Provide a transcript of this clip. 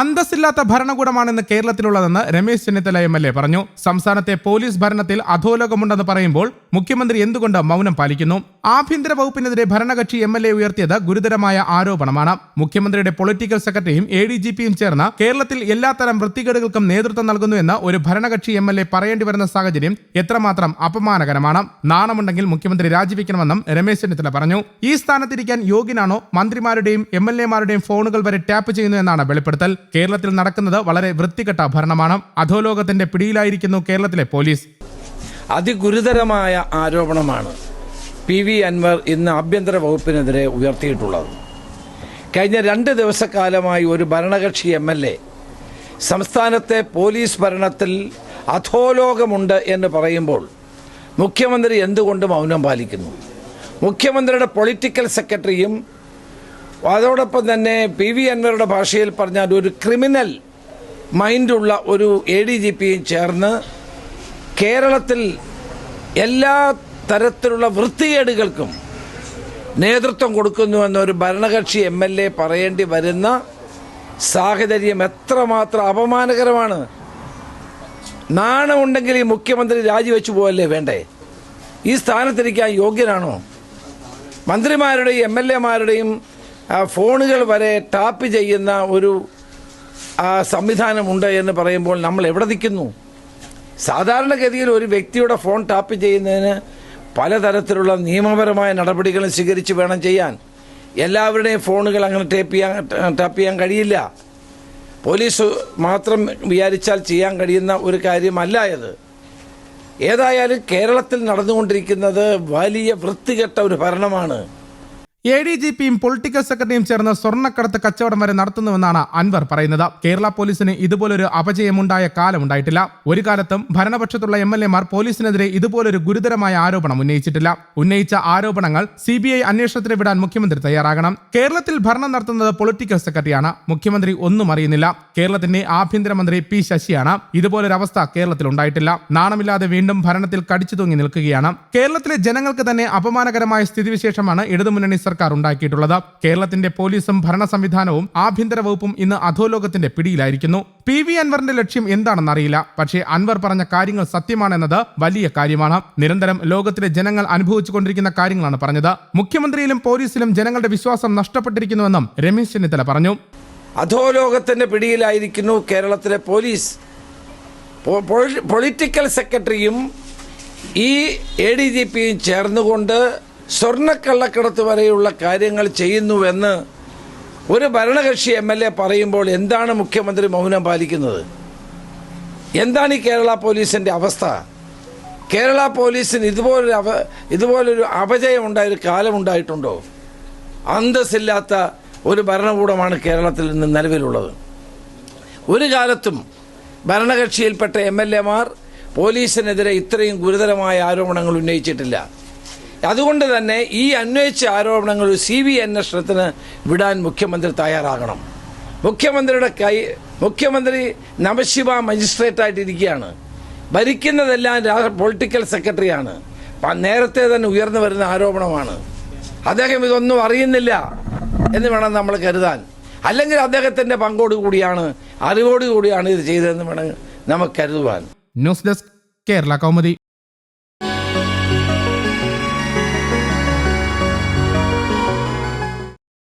അന്തസ്സില്ലാത്ത ഭരണകൂടമാണെന്ന് കേരളത്തിലുള്ളതെന്ന് Ramesh Chennithala M L A പറഞ്ഞു. സംസ്ഥാനത്തെ പോലീസ് ഭരണത്തിൽ അധോലോകമുണ്ടെന്ന് പറയുമ്പോൾ മുഖ്യമന്ത്രി എന്തുകൊണ്ട് മൗനം പാലിക്കുന്നു? ആഭ്യന്തര വകുപ്പിനെതിരെ ഭരണകക്ഷി എം എൽ എ ഉയർത്തിയത് ഗുരുതരമായ ആരോപണമാണ്. മുഖ്യമന്ത്രിയുടെ പൊളിറ്റിക്കൽ സെക്രട്ടറിയും എ ഡി ജി പിയും ചേർന്ന് കേരളത്തിൽ എല്ലാത്തരം വൃത്തികേടുകൾക്കും നേതൃത്വം നൽകുന്നു നൽകുന്നുവെന്ന് ഒരു ഭരണകക്ഷി എം എൽ എ പറയേണ്ടി വരുന്ന സാഹചര്യം എത്രമാത്രം അപമാനകരമാണ്. നാണമുണ്ടെങ്കിൽ മുഖ്യമന്ത്രി രാജിവെക്കണമെന്നും രമേശ് ചെന്നിത്തല പറഞ്ഞു. ഈ സ്ഥാനത്തിരിക്കാൻ യോഗ്യനാണോ മന്ത്രിമാരുടെയും എം എൽ എമാരുടെയും ഫോണുകൾ വരെ ടാപ്പ് ചെയ്യുന്നു എന്നാണ് വെളിപ്പെടുത്തൽ. കേരളത്തിൽ നടക്കുന്നത് വളരെ വൃത്തികെട്ട ഭരണമാണ്. അധോലോകത്തിന്റെ പിടിയിലായിരിക്കുന്നു കേരളത്തിലെ പോലീസ്. അതിഗുരുതരമായ ആരോപണമാണ് പി വി അൻവർ ഇന്ന് ആഭ്യന്തര വകുപ്പിനെതിരെ ഉയർത്തിയിട്ടുള്ളത്. കഴിഞ്ഞ രണ്ട് ദിവസക്കാലമായി ഒരു ഭരണകക്ഷി എം എൽ എ സംസ്ഥാനത്തെ പോലീസ് ഭരണത്തിൽ അധോലോകമുണ്ട് എന്ന് പറയുമ്പോൾ മുഖ്യമന്ത്രി എന്തുകൊണ്ട് മൗനം പാലിക്കുന്നു? മുഖ്യമന്ത്രിയുടെ പൊളിറ്റിക്കൽ സെക്രട്ടറിയും അതോടൊപ്പം തന്നെ പി വി അൻവറുടെ ഭാഷയിൽ പറഞ്ഞാൽ ഒരു ക്രിമിനൽ മൈൻഡുള്ള ഒരു എ ഡി ജി പിയും ചേർന്ന് കേരളത്തിൽ എല്ലാ തരത്തിലുള്ള വൃത്തികേടുകൾക്കും നേതൃത്വം കൊടുക്കുന്നുവെന്നൊരു ഭരണകക്ഷി എം എൽ എ പറയേണ്ടി വരുന്ന സാഹചര്യം എത്രമാത്രം അപമാനകരമാണ്. നാണമുണ്ടെങ്കിൽ ഈ മുഖ്യമന്ത്രി രാജിവെച്ചു പോകല്ലേ വേണ്ടേ? ഈ സ്ഥാനത്തിരിക്കാൻ യോഗ്യനാണോ? മന്ത്രിമാരുടെയും എം എൽ എമാരുടെയും ഫോണുകൾ വരെ ടാപ്പ് ചെയ്യുന്ന ഒരു ആ, സംവിധാനമുണ്ട് എന്ന് പറയുമ്പോൾ നമ്മൾ എവിടെ നിൽക്കുന്നു? സാധാരണഗതിയിൽ ഒരു വ്യക്തിയുടെ ഫോൺ ടാപ്പ് ചെയ്യുന്നതിന് പലതരത്തിലുള്ള നിയമപരമായ നടപടികളും സ്വീകരിച്ച് വേണം ചെയ്യാൻ. എല്ലാവരുടെയും ഫോണുകൾ അങ്ങനെ ടേപ്പ് ചെയ്യാൻ ടാപ്പ് ചെയ്യാൻ കഴിയില്ല. പോലീസ് മാത്രം വിചാരിച്ചാൽ ചെയ്യാൻ കഴിയുന്ന ഒരു കാര്യമല്ല ഇത്. ഏതായാലും കേരളത്തിൽ നടന്നുകൊണ്ടിരിക്കുന്നത് വലിയ വൃത്തികെട്ട ഒരു ഭരണമാണ്. എ ഡി ജി പിയും പൊളിറ്റിക്കൽ സെക്രട്ടറിയും ചേർന്ന് സ്വർണക്കടത്ത് കച്ചവടം വരെ നടത്തുന്നുവെന്നാണ് അൻവർ പറയുന്നത്. കേരള പോലീസിന് ഇതുപോലൊരു അപജയമുണ്ടായ കാലമുണ്ടായിട്ടില്ല. ഒരു കാലത്തും ഭരണപക്ഷത്തുള്ള എം എൽ എമാർ പോലീസിനെതിരെ ഇതുപോലൊരു ഗുരുതരമായ ആരോപണം ഉന്നയിച്ചിട്ടില്ല. ഉന്നയിച്ച ആരോപണങ്ങൾ സി ബി ഐ അന്വേഷണത്തിന് വിടാൻ മുഖ്യമന്ത്രി തയ്യാറാകണം. കേരളത്തിൽ ഭരണം നടത്തുന്നത് പൊളിറ്റിക്കൽ സെക്രട്ടറിയാണ് മുഖ്യമന്ത്രി ഒന്നും അറിയുന്നില്ല. കേരളത്തിന്റെ ആഭ്യന്തരമന്ത്രി പി ശശിയാണ്. ഇതുപോലൊരവസ്ഥ കേരളത്തിൽ ഉണ്ടായിട്ടില്ല. നാണമില്ലാതെ വീണ്ടും ഭരണത്തിൽ കടിച്ചു തൂങ്ങി നിൽക്കുകയാണ്. കേരളത്തിലെ ജനങ്ങൾക്ക് തന്നെ അപമാനകരമായ സ്ഥിതിവിശേഷമാണ് ഇടതുമുന്നണി സർക്കാർ ഉണ്ടാക്കിയിട്ടുള്ളത്. കേരളത്തിന്റെ പോലീസും ഭരണ സംവിധാനവും ആഭ്യന്തര വകുപ്പും ഇന്ന് അധോലോകത്തിന്റെ പിടിയിലായിരിക്കുന്നു. പി വി അൻവറിന്റെ ലക്ഷ്യം എന്താണെന്ന് അറിയില്ല. പക്ഷേ അൻവർ പറഞ്ഞ കാര്യങ്ങൾ സത്യമാണെന്നത് വലിയ കാര്യമാണ്. നിരന്തരം ലോകത്തിലെ ജനങ്ങൾ അനുഭവിച്ചു കൊണ്ടിരിക്കുന്ന കാര്യങ്ങളാണ് പറഞ്ഞത്. മുഖ്യമന്ത്രിയിലും പോലീസിലും ജനങ്ങളുടെ വിശ്വാസം നഷ്ടപ്പെട്ടിരിക്കുന്നുവെന്നും രമേശ് ചെന്നിത്തല പറഞ്ഞു. അധോലോകത്തിന്റെ പിടിയിലായിരിക്കുന്നു കേരളത്തിലെ പോലീസ്. പൊളിറ്റിക്കൽ സെക്രട്ടറിയും ഈ എ ഡി ജി പിയും ചേർന്നുകൊണ്ട് സ്വർണക്കള്ളക്കടത്ത് വരെയുള്ള കാര്യങ്ങൾ ചെയ്യുന്നുവെന്ന് ഒരു ഭരണകക്ഷി എം എൽ എ പറയുമ്പോൾ എന്താണ് മുഖ്യമന്ത്രി മൗനം പാലിക്കുന്നത്? എന്താണ് ഈ കേരള പോലീസിന്റെ അവസ്ഥ? കേരള പോലീസിന് ഇതുപോലൊരു അവ ഇതുപോലൊരു അപജയം ഉണ്ടായ ഒരു കാലമുണ്ടായിട്ടുണ്ടോ അന്തസ്സില്ലാത്ത ഒരു ഭരണകൂടമാണ് കേരളത്തിൽ നിന്ന് നിലവിലുള്ളത്. ഒരു കാലത്തും ഭരണകക്ഷിയിൽപ്പെട്ട എം എൽ എമാർ പോലീസിനെതിരെ ഇത്രയും ഗുരുതരമായ ആരോപണങ്ങൾ ഉന്നയിച്ചിട്ടില്ല. അതുകൊണ്ട് തന്നെ ഈ അന്വയിച്ച ആരോപണങ്ങൾ സി ബി അന്വേഷണത്തിന് വിടാൻ മുഖ്യമന്ത്രി തയ്യാറാകണം. മുഖ്യമന്ത്രിയുടെ കൈ മുഖ്യമന്ത്രി നവശിവ മജിസ്ട്രേറ്റായിട്ടിരിക്കുകയാണ്. ഭരിക്കുന്നതെല്ലാം പൊളിറ്റിക്കൽ സെക്രട്ടറിയാണ്. നേരത്തെ തന്നെ ഉയർന്നു വരുന്ന ആരോപണമാണ്. അദ്ദേഹം ഇതൊന്നും അറിയുന്നില്ല എന്ന് വേണം നമ്മൾ കരുതാൻ. അല്ലെങ്കിൽ അദ്ദേഹത്തിന്റെ പങ്കോടുകൂടിയാണ് അറിവോടുകൂടിയാണ് ഇത് ചെയ്തതെന്ന് വേണം നമുക്ക് കരുതുവാൻ. News desk Kerala Kaumudi.